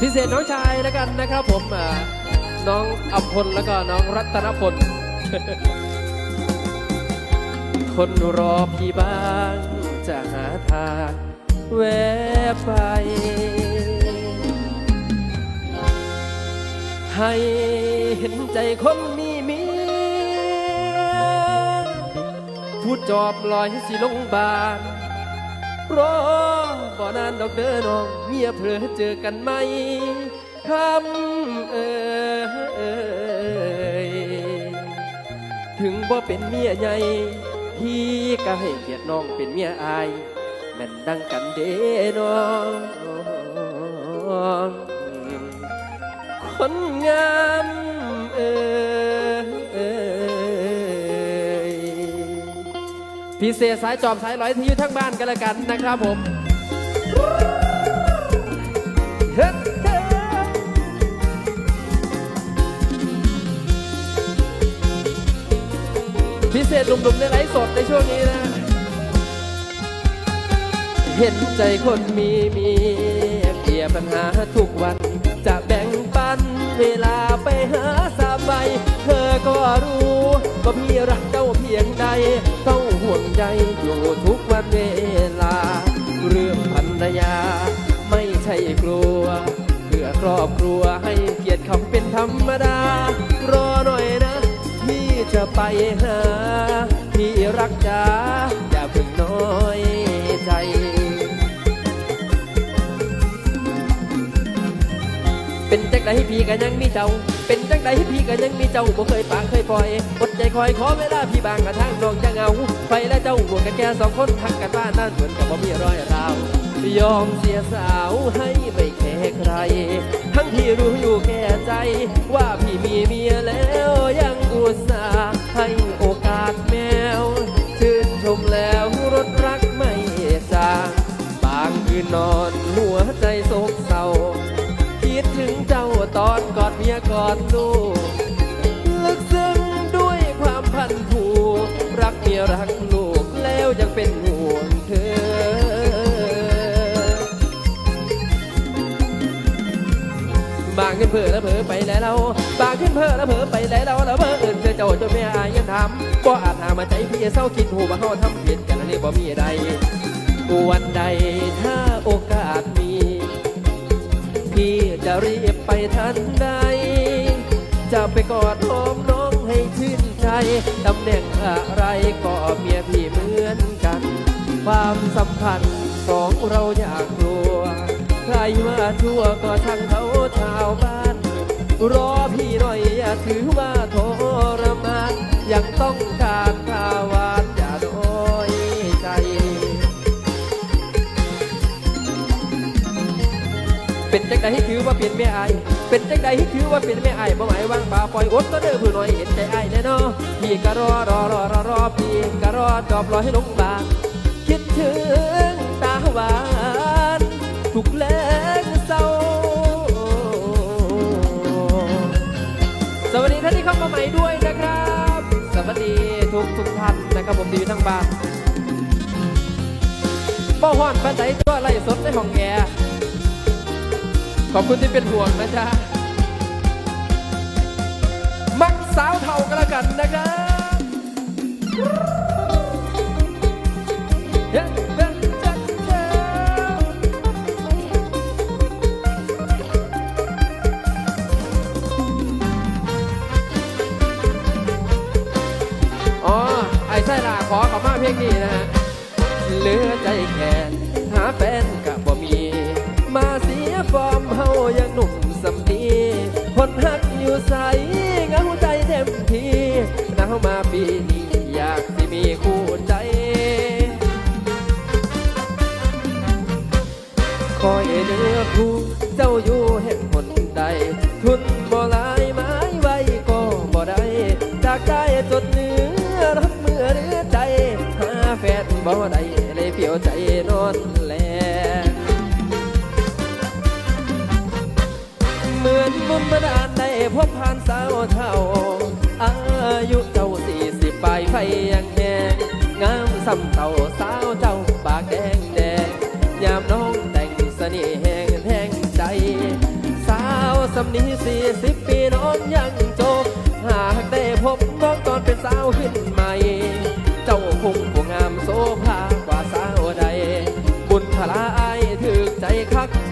พิเศษน้องชายแล้วกันนะครับ ผมน้องอัมพลแล้วก็น้องรัตนพลคนรอพี่บ้างจะหาทางแวะไป ให้เห็นใจคนมีเมียพูดจอบลอยสิลงบาน รอบ่นานดอกเด้อน้องเมียเพลอเจอกันไหมคำเอ่ยถึงบ่เป็นเมียใหญ่พี่ก็ให้เกียรติน้องเป็นเมียอายแม่นดังกันเด้น้องคนงาม พิเศษสายจอมสายร้อยที่อยู่ทั้งบ้านกันละกันนะครับผมเฮ้พิเศษหนุ่มๆในไลฟ์สดในช่วงนี้นะ เห็นใจคนมีมีเกลี่ยปัญหาทุกวัน จะแบ่งปันเวลาไปหาสาใบ เธอก็รู้ว่าพี่รักเจ้าเพียงใดเจ้าห่วงใยอยู่ทุกวันเวลา เรื่องพันรยา ไม่ใช่กลัวเพื่อครอบครัวให้เกียรติคำเป็นธรรมดา รอหน่อยนะ พี่จะไปหา พี่รักจ๋า เป็นจังใดพี่ก็ยังมีเจ้า เป็นจังใดพี่ก็ยังมีเจ้าบ่เคยปางเคยปล่อยอดใจคอยขอเวลาพี่บางกระทั่งน้องจะเงาไปและเจ้าบวกกันแค่สองคนทักกันบ้านนั่นเหมือนกับบ่มีรอยราวยอมเสียสาวให้ไม่แคร์ใคร ทั้งที่รู้อยู่แก่ใจ ว่าพี่มีเมียแล้วยังอุตส่าห์ให้โอกาสแมวชื่นชมแล้วรถรักไม่จางบางคืนนอนหัวใจโศ ยกอดลูกลึกซึ้งด้วยความพันผูกรักเมียรักลูกแล้วยังเป็นห่วงเธอบางขึ้นเผอแล้วเผอไปแล้วเราบางขึ้นเผอแล้วเผอไปแล้วเราแล้วเผลออื่นเจอเจ้าจนไม่อายยังทำก็อาจหามาใจพี่เศร้าคิดหูว่าเขาทำผิดกันนนี้บ่มีใดวันใดถ้าโอกาสมี พี่จะรีบไปทันใด จะไปกอดหอมน้องให้ชื่นใจตำแหน่งอะไรก็เมียพี่เหมือนกัน ความสัมพันธ์สองเราอยากกลัว ใครมาชั่วก็ทางเขาชาวบ้าน รอพี่หน่อยอย่าถือว่าทรมานยังต้องการ เป็นจังใดให้ถือว่าเป็นแม่ไอเป็นจังใดให้ถือว่าเป็นแม่ไอบ่หมายว่างป่าปล่อยอดก็เด้อผู้น้อยเห็นใจไอแน่นอพี่ก็รอรอรอรอรอพี่ก็รอจอบรอให้ลงบาคิดถึงตาหวานทุกแลงเศร้าสวัสดีท่านที่เข้ามาใหม่ด้วยนะครับ สวัสดีทุกทุกท่านนะครับผมที่อยู่ทั้งบ้านป้าฮ้อนป้าใจตัวไล่สดในห้องแอร์ ขอบคุณที่เป็นห่วงนะจ๊ะ มักสาวเท่ากันละกันนะครับเฮ้เฮ้จ๊ะจ๊ะอ๋อ ไอ้ไส้ลาขอขามาเพลงนี้นะฮะเหลือ บ่ได้เลยเปียวใจนอนแลเหมือนบุญบันดาลได้พบผ่านสาวเท่า อายุเจ้าสี่สิบปลายไฟยังแหงงามซ้ำเต่าสาวเจ้าปากแดงแดงยามน้องแต่งสน่ห์แหงแทงใจนี้สี่สิบปีน้องยังโจบ หากได้พบน้องตอนเป็นสาวขึ้นใหม่ เจ้าคง คัก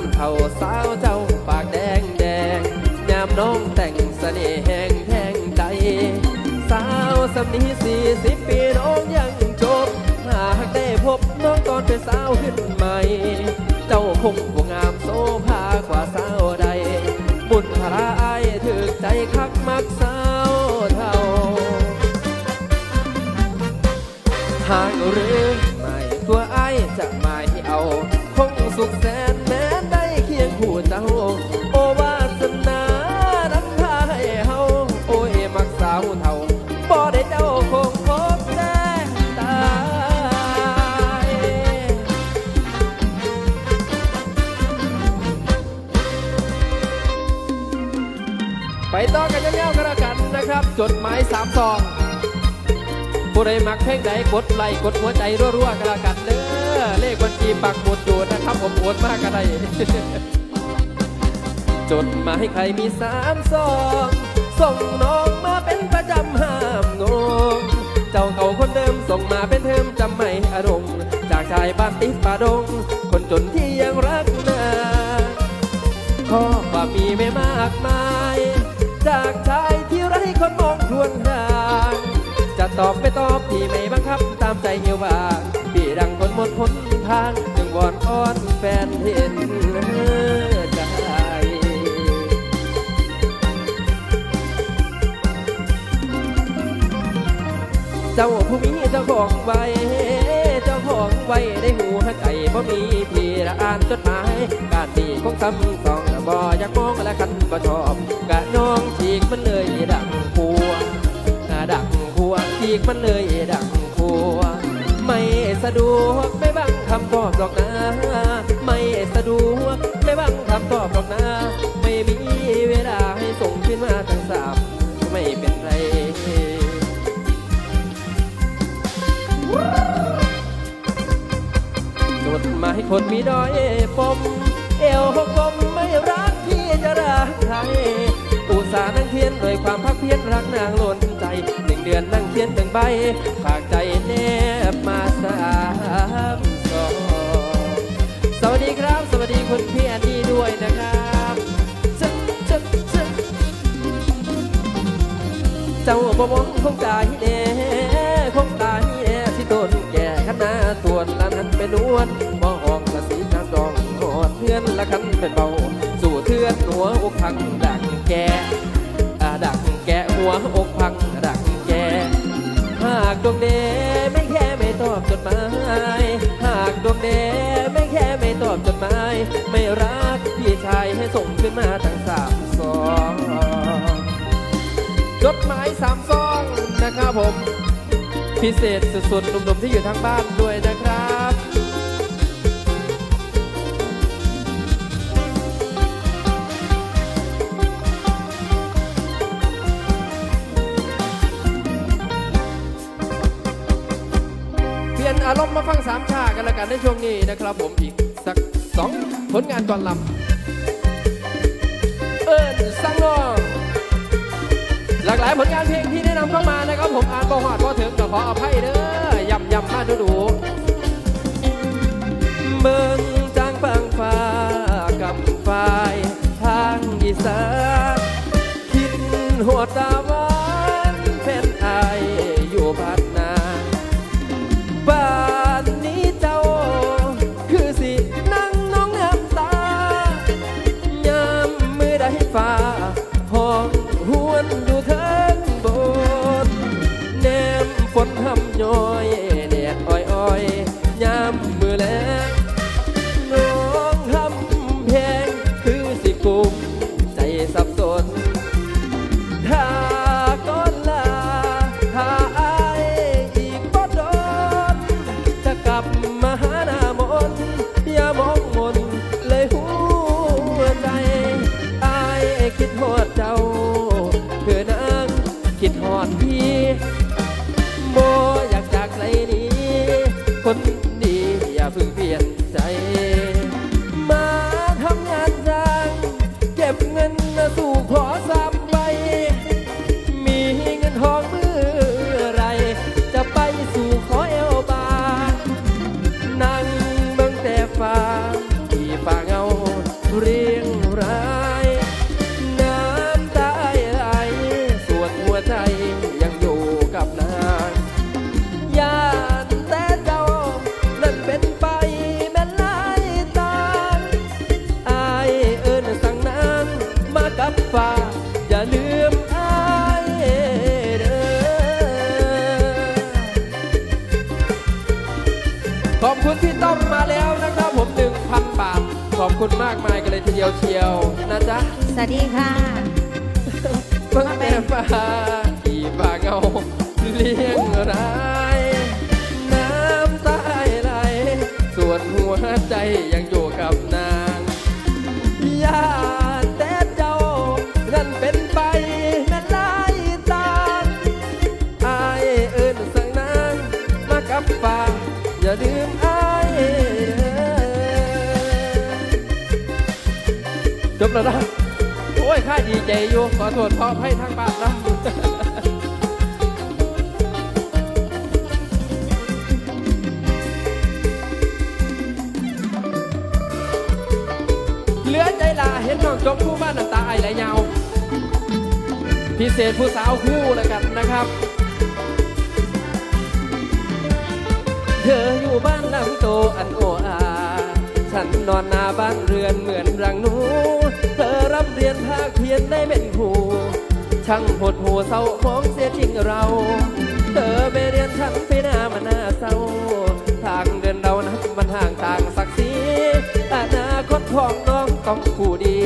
ำเท่าสาวเจ้าปากแดงแดงยามน้องแต่งเสน่ห์แห่งแทงใจ สาวสำนีสี่สิบปีน้องยังจบ หากได้พบน้องตอนเป็นสาวขึ้นใหม่ เจ้าคงบ ต่อกันยาวๆกันล้วกันนะครับ จดหมายสามซองผู้ใดมักเพลงใดกดไลค์กดหัวใจรัวๆกันละกันเด้อเลขบัญชีปักหมดอยู่นะครับผมโอนมากก็ได้จดหมายใครมีสามซองส่งน้องมาเป็นประจำห้ามงงเจ้าเก่าคนเดิมส่งมาเป็นเทอมจำไม่อารมณ์จากชายบ้านติดป่าดง คนจนที่ยังรักนาข้อคว่ามีไม่มากมาย จากชายที่ไร้คนมองทวนทางจะตอบไม่ตอบที่ไม่บังคับตามใจเหี่ยวบางพี่ดังคนหมดหนทางจึงวอนอ้อนแฟนเห็นใจเจ้าผู้มีเจ้าของไว้เจ้าของไว้ได้หูหักใจบ่มีพี่ละอ่านจดหมายการดีคงซ้ำสอง บ่อยากมองและคันบ่ชอบกะน้องฉีกมันเลยดังพัวดังพัวฉีกมันเลยดังพัวไม่สะดวกไม่บังคำตอบหรอกนะ ไม่สะดวกไม่บังคำตอบหรอกนะ ไม่มีเวลาให้ส่งขึ้นมาทั้งสามไม่เป็นไรจดหมายคนมีดอยปมเอวหกกลม รักที่จะรักใครอุตส่าห์นั่งเทียนด้วยความพักเพียรรักนางล้นใจหนึ่งเดือนนั่งเทียนหนึ่งใบฝากใจแนบมาสามสองสวัสดีครับ สวัสดีคุณพี่แอนนี่ด้วยนะครับจึ๊กจึ๊กจึ๊กเจ้าบ่มองคงตายแน่คงตายแน่ที่ต้นแก่ขนาตัวละนั้นเป็นนวลบ่ออกละสีน้ำดองหอดเทือนละคันเป็นเบา สู่เทือนหัวอกพังดังแกดังแกหัวอกพังดังแก หากดวงเดไม่แค่ไม่ตอบจดหมาย หากดวงเดไม่แค่ไม่ตอบจดหมาย ไม่รักพี่ชายให้ส่งขึ้นมาทั้งสามสองจดหมายสามซองนะครับผม พิเศษสุดๆหนุ่มๆที่อยู่ทางบ้านด้วยนะครับ ลี่ยนอารมมาฟังสามชากันละกันในช่วงนี้นะครับผมอีกสักสองผลงานก่อนลำเอิญสังนองหลากหลายผลงานเพลงที่แนะนำเข้ามานะครับ ผมอ่านบ่หอดบ่ถึงก็ขออภัยเด้อย่ำย่ำมาดูดูเบิ่ง มมาแล้วนะครับผม 1,000 บาท ขอบคุณมากมายกันเลยทีเดียวเชียวนะจ๊ะสวัสดีค่ะเบิ่งแต่ฟ้าที่ฟ้าเงาเลี้ยงรายน้ำตาไหลส่วนหัวใจยังอยู่กับนางยานแต่เจ้านั่นเป็นไปนั่นลายตาอายเอิญสั่งนางมากับฟ้าอย่าลืมอา จบแล้วนะโอ้ยข้าดีใจอยู่ขอโทษขอให้ทางบ้านนะเหลือใจลาเห็นน้องจบคู่บ้านน้ำตาไอไหลยาวพิเศษผู้สาวคู่แล้วกันนะครับเธออยู่บ้านหลังโตอันโออา ฉันนอนหน้าบ้านเรือนเหมือนรังนู รับเรียนภาคเพียนได้เป็นครูช่างหดหูเศร้ามองเสียจริงเรา เธอไปเรียนฉันไปหน้ามันน่าเศร้า ทางเดินเรานั้นมันห่างต่างศักดิ์ศรีอนาคตของน้องต้องคู่ดี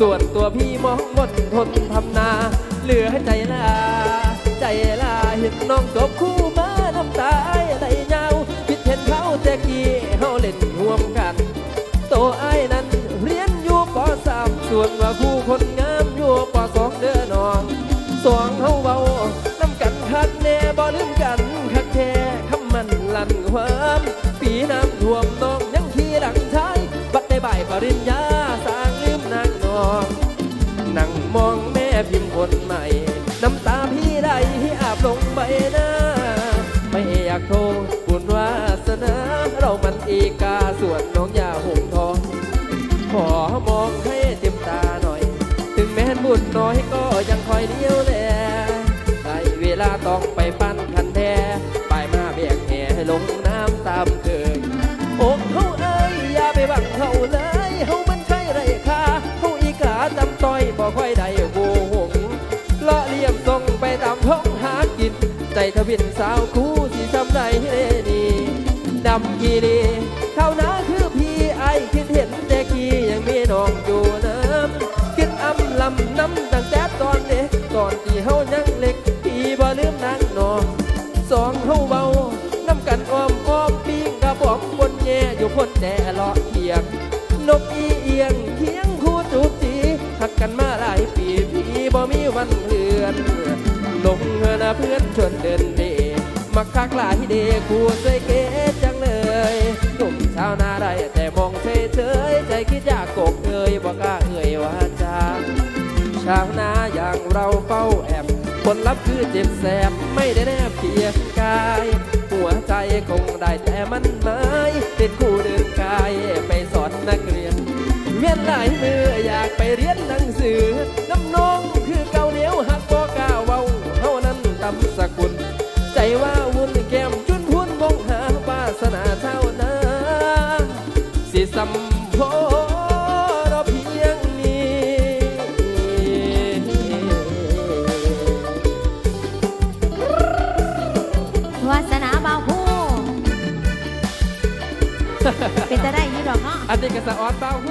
ส่วนตัวพี่มองมนทนทำนา เหลือใจลา ใจลาเห็นน้องจบคู่ ส่วนว่าคู่คนงามอยู่ปสองเด้อน้องสองเฮาเบาน้ำกันคักแน่บ่ลืมกันคักแท้คำมันลั่นความปีน้ำท่วมน้องยังขี่หลังชายบัดได้บ่ายปริญญาสร้างลืมนางนองนั่งมองแม่พิมพ์คนใหม่ น้ำตาพี่ไหลอาบลงใบหน้า ไม่อยากโทษบุญวาสนา เรามันอีกาส่วนน้องยาหงทอง ขอมองให้ อยก็ยังคอยเลี้ยวแลได้เวลาต้องไปปั้นคันแท้ไปมาเบียกแห่ลงน้ำตามเคยอกเฮาเอ้ยอย่าไปหวังเฮาเลยเฮามันใช่ไรค่าเฮาอีกาจำต้อยบ่ค่อยได้โวหงเลาะเลี่ยมตรงไปตามท้องหากิน ใจทวินสาวคู่สิซ้ำใดเรนีดำกีรีาะเทียงนกอีเอียงเคียงคู่จูบจีหักกันมาหลายปีพี่บ่มีวันเลือนลงเงินเพื่อนชวนเดินเดมักคักหลายเดคู่สวยเก๋จังเลยหนุ่มชาวนาได้แต่มองเฉยเฉยใจคิดอยากกกเอ่ยบ่กล้าเอ่ยว่าจาชาวนาอย่างเราเฝ้าแอบ ผลลัพธ์คือเจ็บแสบไม่ได้แนบเคียงกาย หัวใจคงได้แต่มันไม้เป็นคู่เดินกายไปสอนนักเรียนเวียนหลายมืออยากไปเรียนหนังสือ เป็นจ